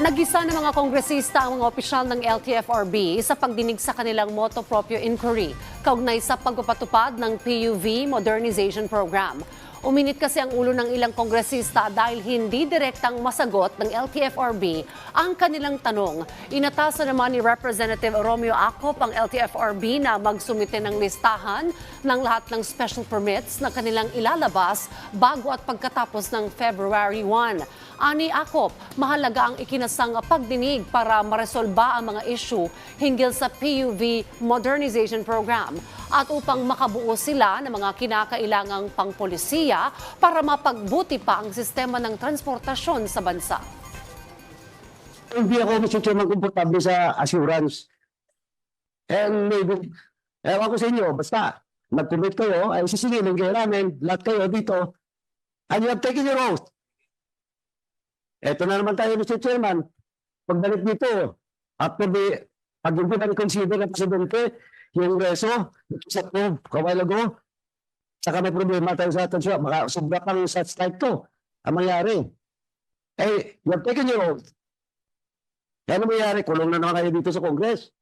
Nagisa ng mga kongresista ang mga opisyal ng LTFRB sa pagdinig sa kanilang moto proprio inquiry kaugnay sa pagpapatupad ng PUV Modernization Program. Uminit kasi ang ulo ng ilang kongresista dahil hindi direktang masagot ng LTFRB ang kanilang tanong. Inatasan naman ni Representative Romeo Acop ang LTFRB na magsumite ng listahan ng lahat ng special permits na kanilang ilalabas bago at pagkatapos ng February 1. Ani Acop, mahalaga ang ikinasang pagdinig para maresolba ang mga issue hinggil sa PUV Modernization Program at upang makabuo sila ng mga kinakailangang pangpolisiya para mapagbuti pa ang sistema ng transportasyon sa bansa. hindi ako. Chairman komportable sa assurance. And maybe, ewan ko sa inyo, basta nag-commit kayo, ay sisingilin kayo namin, lahat kayo dito, and you have taken your oath. Eto na naman tayo, Mr. Chairman. Pagbalik dito, after the, pag hindi na consider ng Presidente, yung reso, sa ko, kawal ago, saka may problema tayo sa atin siya, baka sobra pang sa strike to, ang mangyari. Eh, you have taken your oath. Kaya ano mangyayari? Kulong na naman kayo dito sa Congress.